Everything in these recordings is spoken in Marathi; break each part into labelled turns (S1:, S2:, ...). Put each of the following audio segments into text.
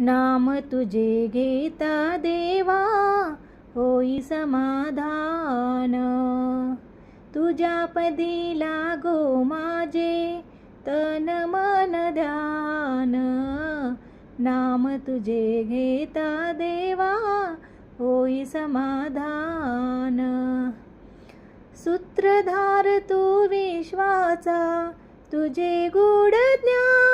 S1: नाम तुझे घेता देवा होई समाधान. तुझ्या पदी लागो माझे तन मन ध्यान. नाम तुझे घेता देवा होई समाधान. सूत्रधार तू विश्वाचा तुझे गूढ ज्ञान.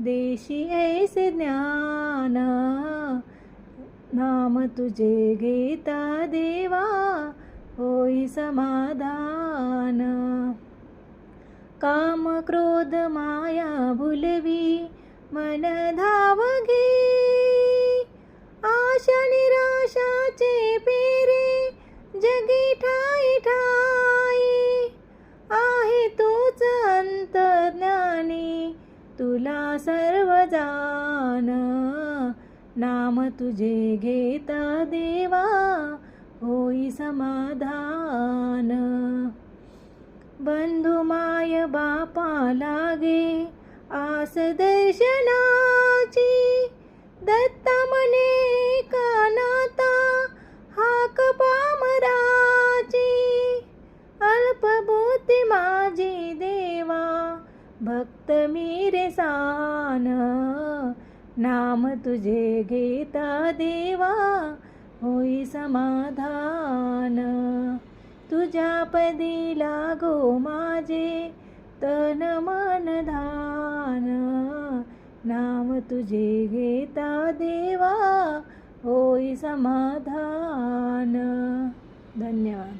S1: देशी ऐसे ज्ञान। नाम तुझे घेता देवा होई समाधान। काम क्रोध माया भुलवी मन धावगी। आशा निराशाचे पेरे जगी ठाई ठा ना सर्व जाण नाम तुझे घेता देवा होई समाधान. बंधु माय बापा लागे आस दर्शना भक्त मी रे सान नाम तुझे घेता देवा होई समाधान. तुझ्या पदी लागो माझे तन मन धान. नाम तुझे घेता देवा होई समाधान. धन्यवाद.